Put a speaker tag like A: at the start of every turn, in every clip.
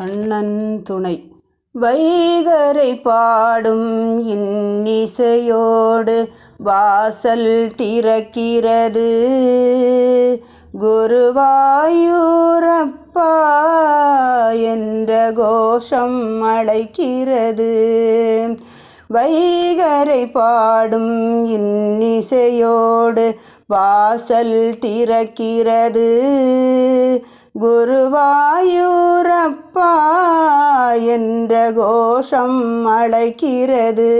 A: கண்ணன் துணை வைகரை பாடும் இன்னிசையோடு வாசல் திறக்கிறது. குருவாயூரப்பா என்ற கோஷம் அழைக்கிறது. வைகரை பாடும் இன்னிசையோடு வாசல் திறக்கிறது. குருவாயூரப்பா என்ற கோஷம் அழைக்கிறது.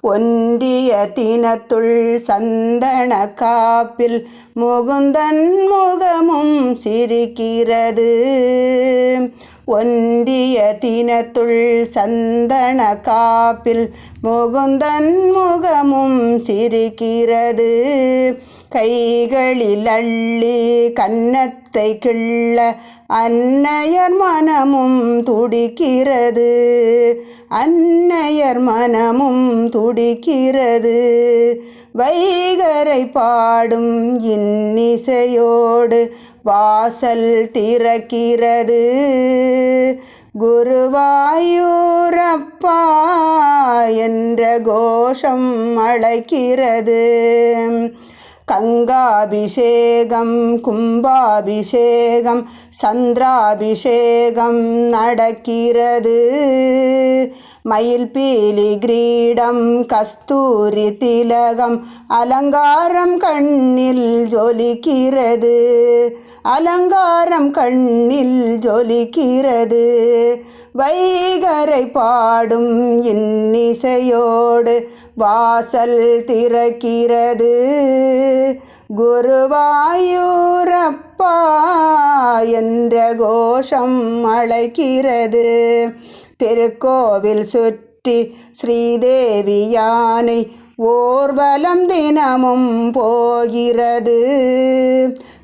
A: ஒன்றிய தினத்துள் சந்தன காப்பில் முகுந்தன் முகமும் சிரிக்கிறது. ஒன்றிய தினத்துள் சந்தன காப்பில் முகுந்தன் முகமும் சிரிக்கிறது. கைகளில் அள்ளி கன்னத்தை கிள்ள அன்னையர் மனமும் துடிக்கிறது. அன்னையர் மனமும் துடிக்கிறது. வைகரை பாடும் இன்னிசையோடு வாசல் திறக்கிறது. குருவாயூரப்பா என்ற கோஷம் அழைக்கிறது. கங்காபிஷேகம் கும்பாபிஷேகம் சந்திராபிஷேகம் நடக்கிறது. மயில் பீலி கிரீடம் கஸ்தூரி திலகம் அலங்காரம் கண்ணில் ஜொலிக்கிறது. அலங்காரம் கண்ணில் ஜொலிக்கிறது. வைகரை பாடும் இன்னிசையோடு வாசல் திறக்கிறது. குருவாயூரப்பா என்ற கோஷம் அழைக்கிறது. திருக்கோவில் சுற்றி ஸ்ரீதேவி யானை ஓர்வலம் தினமும் போகிறது.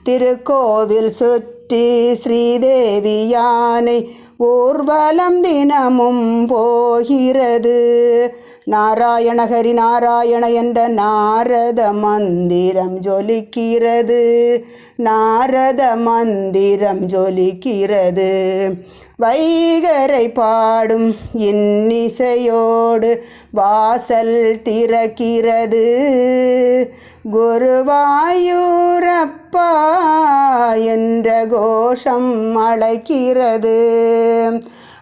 A: திருக்கோவில் சுற்றி ஸ்ரீதேவி யானை ஊர்வலம் தினமும் போகிறது. நாராயணஹரி நாராயண என்ற நாரத மந்திரம் ஜொலிக்கிறது. நாரத மந்திரம் ஜொலிக்கிறது. வைகரை பாடும் இன்னிசையோடு வாசல் திறக்கிறது. குருவாயூரப்பா என்ற கோஷம் அழைக்கிறது.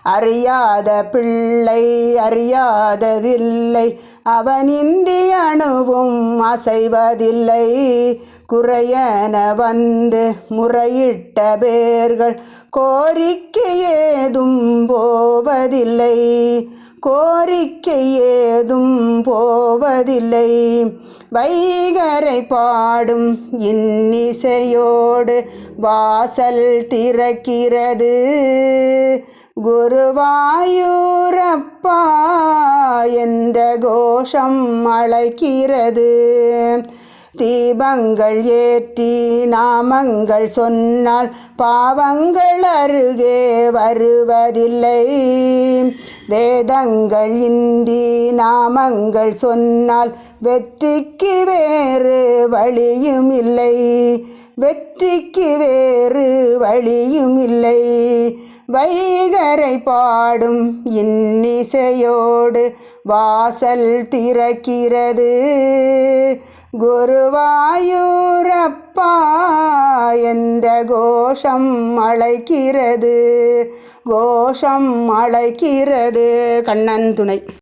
A: அறியாத பிள்ளை அறியாததில்லை. அவனின்றி அணுவும் அசைவதில்லை. குறையன வந்து முறையிட்ட பேர்கள் கோரிக்கை ஏதும் போவதில்லை. கோரிக்கை ஏதும் போவதில்லை. வைகரை பாடும் இன்னிசையோடு வாசல் திறக்கிறது. குருவாயூரப்பா என்ற கோஷம் அழைக்கிறது. தீபங்கள் ஏற்றி நாமங்கள் சொன்னால் பாவங்கள் அருகே வருவதில்லை. வேதங்கள் இந்தி நாமங்கள் சொன்னால் வெற்றிக்கு வேறு வழியும் இல்லை. வெற்றிக்கு வேறு வழியும் இல்லை. வைகரை பாடும் இன்னிசையோடு வாசல் திறக்கிறது. குருவாயூரப்பா என்ற கோஷம் அழைக்கிறது. கோஷம் அழைக்கிறது. கண்ணன் துணை.